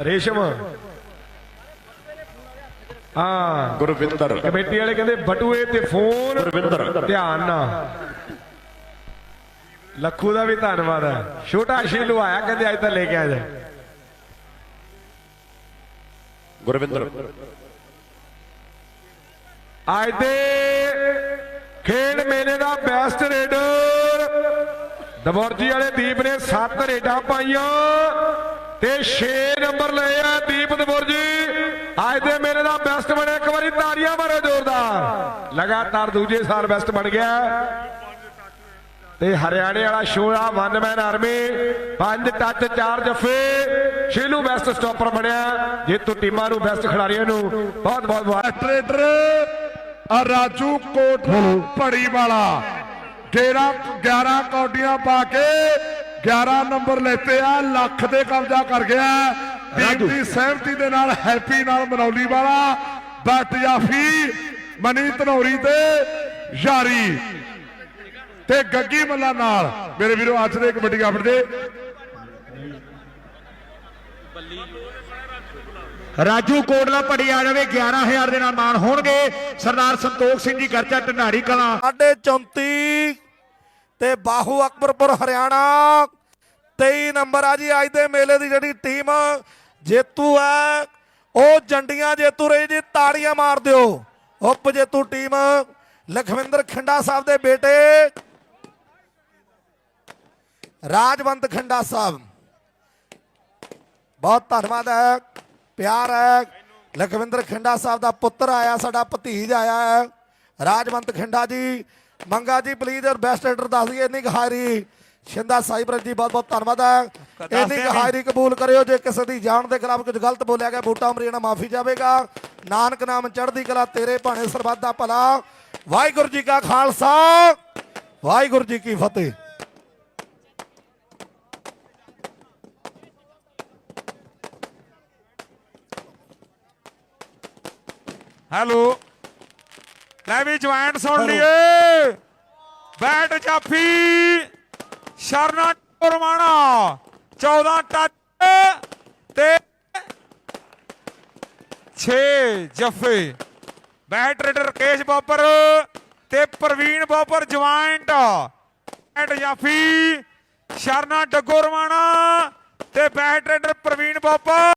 ਰੇਸ਼ਮ। ਹਾਂ। ਗੁਰਵਿੰਦਰ। ਕਮੇਟੀ ਵਾਲੇ ਕਹਿੰਦੇ ਬਟੂਏ ਤੇ ਫੋਨ ਗੁਰਵਿੰਦਰ। ਧਿਆਨ ਨਾਲ। ਲੱਖੂ ਦਾ ਵੀ ਧੰਨਵਾਦ ਹੈ। ਛੋਟਾ ਸ਼ੀਲੂ ਆਇਆ ਕਹਿੰਦੇ ਅੱਜ ਤਾਂ ਲੈ ਕੇ ਆ ਜਾ। ਗੁਰਵਿੰਦਰ। ਅੱਜ ਦੇ ਖੇਡ ਮੇਲੇ ਦਾ ਬੈਸਟ ਰੇਡਰ ਦਬੋਰਜੀ ਵਾਲੇ ਦੀਪ ਨੇ 7 ਰੇਡਾਂ ਪਾਈਆਂ। ਤੇ 6 ਨੰਬਰ ਲਏ ਆ ਦੀਪ ਦਬੋਰਜੀ ਅੱਜ ਦੇ ਮੇਲੇ ਦਾ ਬੈਸਟ ਬਣਿਆ ਇੱਕ ਵਾਰੀ ਤਾੜੀਆਂ ਮਾਰੋ ਜ਼ੋਰਦਾਰ। ਲਗਾਤਾਰ ਦੂਜੇ ਸਾਲ ਬੈਸਟ ਬਣ ਗਿਆ। ਤੇ ਹਰਿਆਣੇ ਵਾਲਾ ਸ਼ੋਆ ਵਨ ਮੈਨ ਆਰਮੀ ਪੰਜ ਟੱਚ ਚਾਰ ਜਫੇ ਸ਼ੀਲੂ ਬੈਸਟ ਸਟਾਪਰ ਬਣਿਆ। ਜੇਤੂ ਟੀਮਾਂ ਨੂੰ ਬੈਸਟ ਖਿਡਾਰੀਆਂ ਨੂੰ ਬਹੁਤ ਬਹੁਤ ਟਰੇਡਰ ਆ ਰਾਜੂ ਕੋਟ ਪੜੀ ਵਾਲਾ। 11 11 ਕੌਡੀਆਂ ਪਾ ਕੇ 11 ਨੰਬਰ ਲੈਤੇ ਆ ਲੱਖ ਦੇ ਕਬਜ਼ਾ ਕਰ ਗਿਆ। ਟੀਮ ਦੀ ਸਹਿਮਤੀ ਦੇ ਨਾਲ ਹੈਪੀ ਨਾਲ ਮਨੌਲੀ ਵਾਲਾ ਬੱਟ ਜਾਫੀ ਮਨੀ ਧਨੌਰੀ ਤੇ ਯਾਰੀ ਤੇ ਗੱਗੀ ਮੱਲਾ ਨਾਲ। ਮੇਰੇ ਵੀਰੋ ਅੱਜ ਦੇ ਕਬੱਡੀ ਆਪੜ ਦੇ। ਰਾਜੂ ਕੋਟਲਾ ਪੜੀ ਆ ਜਾਵੇ 11000 ਦੇ ਨਾਲ ਮਾਨ ਹੋਣਗੇ। ਸਰਦਾਰ ਸੰਤੋਖ ਸਿੰਘ ਜੀ ਗਰਚਾ ਢੰਡਾਰੀ ਕਲਾਂ। ਸਾਢੇ 34 ਤੇ ਬਾਹੂ ਅਕਬਰਪੁਰ, ਹਰਿਆਣਾ। 23 ਨੰਬਰ ਆ ਜੀ, ਅੱਜ ਦੇ ਮੇਲੇ ਦੀ ਜਿਹੜੀ ਟੀਮ ਜੇਤੂ ਹੈ ਉਹ ਜੰਡੀਆਂ ਜੇਤੂ ਰਹੀ ਜੀ, ਤਾੜੀਆਂ ਮਾਰ ਦਿਓ। ਉਪ ਜੇਤੂ ਟੀਮ ਲਖਵਿੰਦਰ ਖੰਡਾ ਸਾਹਿਬ ਦੇ ਬੇਟੇ, ਰਾਜਵੰਤ ਖੰਡਾ ਸਾਹਿਬ। ਬਹੁਤ ਧੰਨਵਾਦ ਹੈ, ਪਿਆਰ ਹੈ। ਲਖਵਿੰਦਰ ਖਿੰਡਾ ਸਾਹਿਬ ਦਾ ਪੁੱਤਰ ਆਇਆ, ਸਾਡਾ ਭਤੀਜ ਆਇਆ ਹੈ। ਰਾਜਵੰਤ ਖਿੰਡਾ ਜੀ ਮੰਗਾ ਜੀ ਪਲੀਜ਼ ਔਰ ਬੈਸਟ ਐਡਰ ਦੱਸ ਦਈਏ ਇੰਨੀ ਕੁ ਹਾਜ਼ਰੀ ਸ਼ਿੰਦਾ ਸਾਈਬਰ ਜੀ ਬਹੁਤ ਬਹੁਤ ਧੰਨਵਾਦ ਹੈ। ਇੰਨੀ ਕੁ ਹਾਜ਼ਰੀ ਕਬੂਲ ਕਰਿਓ ਜੇ ਕਿਸੇ ਦੀ ਜਾਨ ਦੇ ਖਿਲਾਫ ਕੁਝ ਗਲਤ ਬੋਲਿਆ ਗਿਆ ਬੂਟਾ ਅਮਰੀਨਾ ਮਾਫੀ ਜਾਵੇਗਾ। ਨਾਨਕ ਨਾਮ ਚੜ੍ਹਦੀ ਕਲਾ ਤੇਰੇ ਭਾਣੇ ਸਰਬੱਤ ਦਾ ਭਲਾ। ਵਾਹਿਗੁਰੂ ਜੀ ਕਾ ਖਾਲਸਾ ਵਾਹਿਗੁਰੂ ਜੀ ਕੀ ਫਤਿਹ। ਹੈਲੋ। ਲੈ ਵੀ ਜੁਆਇੰਟ ਸੁਣ ਲਈਏ। ਬੈਟ ਜਾਫੀ ਸ਼ਰਨਾ ਰਮਾਣਾ 14 ਟੱਚ ਤੇ 6 ਜਫੇ। ਬੈਟ ਰੇਡਰ ਕੇਸ਼ ਬਾਬਰ ਤੇ ਪ੍ਰਵੀਨ ਬਾਬਰ ਜੁਆਇੰਟ। ਬੈਟ ਜਾਫੀ ਸ਼ਰਨਾ ਡੱਗੋ ਰਮਾਣਾ ਤੇ ਬੈਟ ਰੇਡਰ ਪ੍ਰਵੀਨ ਬਾਬਰ